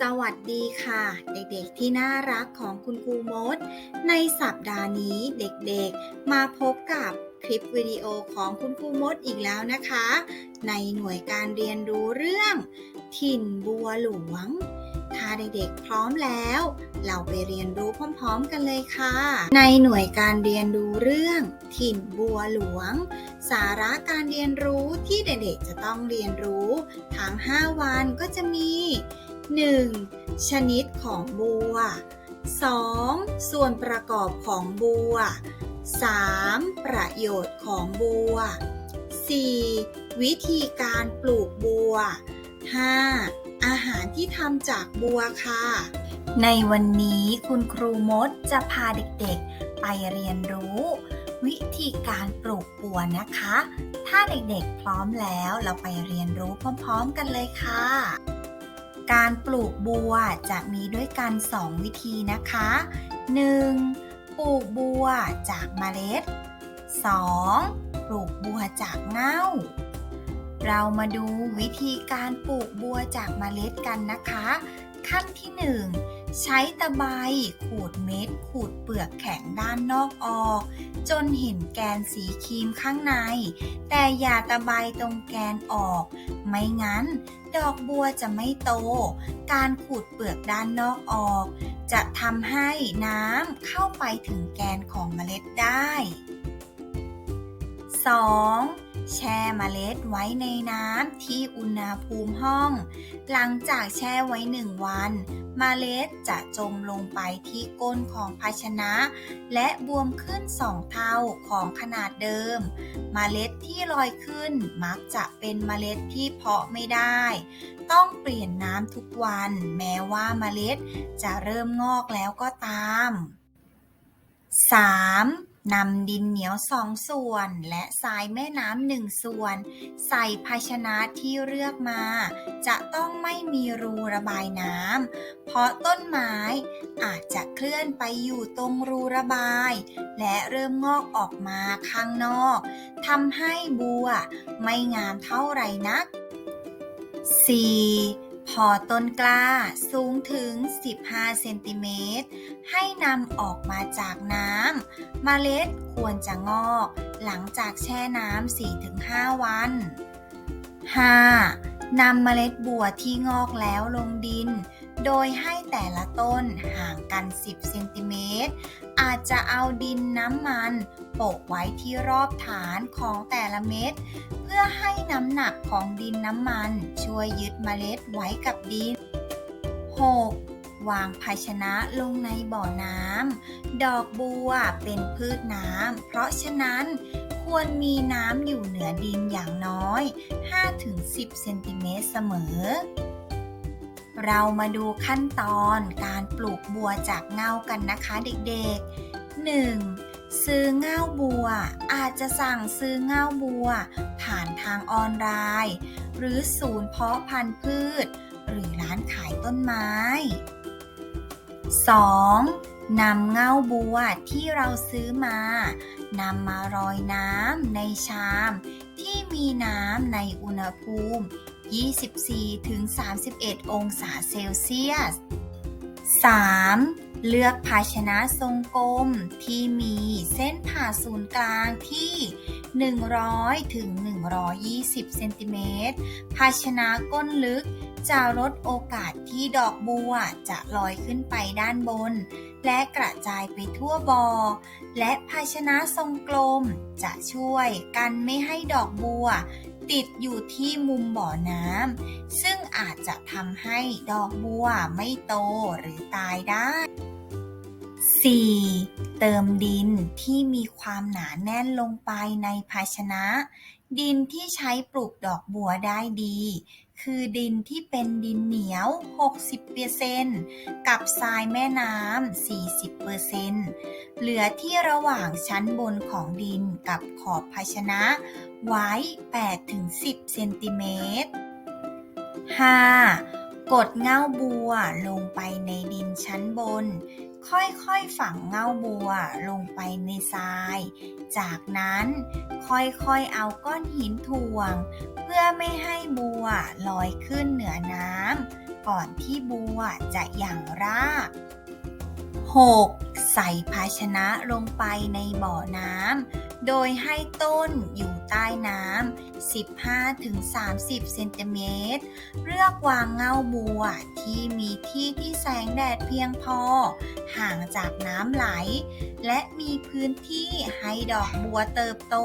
สวัสดีค่ะ เด็กๆที่น่ารักของคุณครูมด ในสัปดาห์นี้เด็กๆ มาพบกับคลิปวิดีโอของคุณครูมดอีกแล้วนะคะ ในหน่วยการเรียนรู้เรื่อง ถิ่นบัวหลวง ถ้าเด็กๆพร้อมแล้ว เราไปเรียนรู้พร้อมๆกันเลยค่ะ ในหน่วยการเรียนรู้เรื่อง ถิ่นบัวหลวง สาระการเรียนรู้ที่เด็กๆจะต้องเรียนรู้ทั้ง 5 วันก็จะมี 1. ชนิดของบัว 2. ส่วนประกอบของบัว 3. ประโยชน์ของบัว 4. วิธีการปลูกบัว 5. อาหารที่ทำจากบัวค่ะ ในวันนี้คุณครูมดจะพาเด็กๆ ไปเรียนรู้ วิธีการปลูกบัวนะคะ ถ้าเด็กๆพร้อมแล้วเราไปเรียนรู้พร้อมๆกันเลยค่ะ การปลูกบัวจะมีด้วยกัน 2 วิธีนะคะ 1. ปลูกบัวจากเมล็ด 2. ปลูกบัวจากเง่า เรามาดูวิธีการปลูกบัวจากเมล็ดกันนะคะ ขั้นที่ 1 ใช้ตะไบขูดเม็ด ขูดเปลือกแข็งด้านนอกออก จนเห็นแกนสีครีมข้างใน แต่อย่าตะไบตรงแกนออก ไม่งั้น ดอกบัวจะไม่โต การขูดเปลือกด้านนอกออก จะทำให้น้ำเข้าไปถึงแกนของเมล็ดได้ 2. แช่เมล็ดไว้ในน้ำที่อุณหภูมิห้อง หลังจากแช่ไว้หนึ่งวัน เมล็ดจะจมลงไปที่ก้นของภาชนะ และบวมขึ้นสองเท่าของขนาดเดิม เมล็ดที่ลอยขึ้นมักจะเป็นเมล็ดที่เพาะไม่ได้ ต้องเปลี่ยนน้ำทุกวัน แม้ว่าเมล็ดจะเริ่มงอกแล้วก็ตาม 3. นำดินเหนียวสองส่วน และทรายแม่น้ำหนึ่งส่วน ใส่ภาชนะที่เลือกมา จะต้องไม่มีรูระบายน้ำเพราะต้นไม้อาจจะเคลื่อนไปอยู่ตรงรูระบาย และเริ่มงอกออกมาข้างนอกทำให้บัวไม่งามเท่าไหร่นัก 4. พอต้นกล้าสูงถึง 15 เซนติเมตร ให้นำออกมาจากน้ำมเมล็ดควรจะงอก หลังจากแช่น้ำ4-5 วัน 5. นำเมล็ดบัวที่งอกแล้วลงดิน โดยให้แต่ละต้นห่างกัน 10 เซนติเมตร อาจจะเอาดินน้ำมันโปะไว้ที่รอบฐานของแต่ละเม็ด เพื่อให้น้ำหนักของดินน้ำมัน ช่วยยึดเมล็ดไว้กับดิน 6. วางภาชนะลงในบ่อน้ำ ดอกบัวเป็นพืชน้ำ เพราะฉะนั้น ควรมีน้ำอยู่เหนือดินอย่างน้อย 5-10 เซนติเมตรเสมอ เรามาดูขั้นตอนการปลูกบัวจากเงากันนะคะเด็กๆ 1. ซื้อเง่าบัว อาจจะสั่งซื้อเง่าบัว ผ่านทางออนไลน์ หรือศูนย์เพาะพันธุ์พืช หรือร้านขายต้นไม้ 2. นำเง่าบัวที่เราซื้อมา นำมารอยน้ำในชามที่มีน้ำในอุณหภูมิ 24-31 องศาเซลเซียส 3. เลือกภาชนะทรงกลมที่มีเส้นผ่าศูนย์กลางที่ 100ถึง120 เซนติเมตร ภาชนะก้นลึก จะลดโอกาสที่ดอกบัวจะลอยขึ้นไปด้านบน และกระจายไปทั่วบอ่อและภาชนะทรงกลม จะช่วยกันไม่ให้ดอกบัว ติดอยู่ที่มุมบ่อน้ำซึ่งอาจจะทำให้ดอกบัวไม่โตหรือตายได้ 4. เติมดินที่มีความหนาแน่นลงไปในภาชนะ ดินที่ใช้ปลูกดอกบัวได้ดี คือดินที่เป็นดินเหนียว 60%กับทรายแม่น้ำ 40%เหลือที่ระหว่างชั้นบนของดินกับขอบภาชนะ ไว้ 8-10 เซนติเมตร 5. กดเง่าบัวลงไปในดินชั้นบน ค่อยๆฝังเงาบัวลงไปในทราย จากนั้นค่อยๆเอาก้อนหินถ่วง เพื่อไม่ให้บัวลอยขึ้นเหนือน้ำก่อนที่บัวจะหยั่งราก 6. ใส่ภาชนะลงไปในบ่อน้ำ โดยให้ต้นอยู่ใต้น้ำ 15-30 เซนติเมตร เลือกวางเงาบัวที่มีที่ที่แสงแดดเพียงพอ ห่างจากน้ำไหล และมีพื้นที่ให้ดอกบัวเติบโต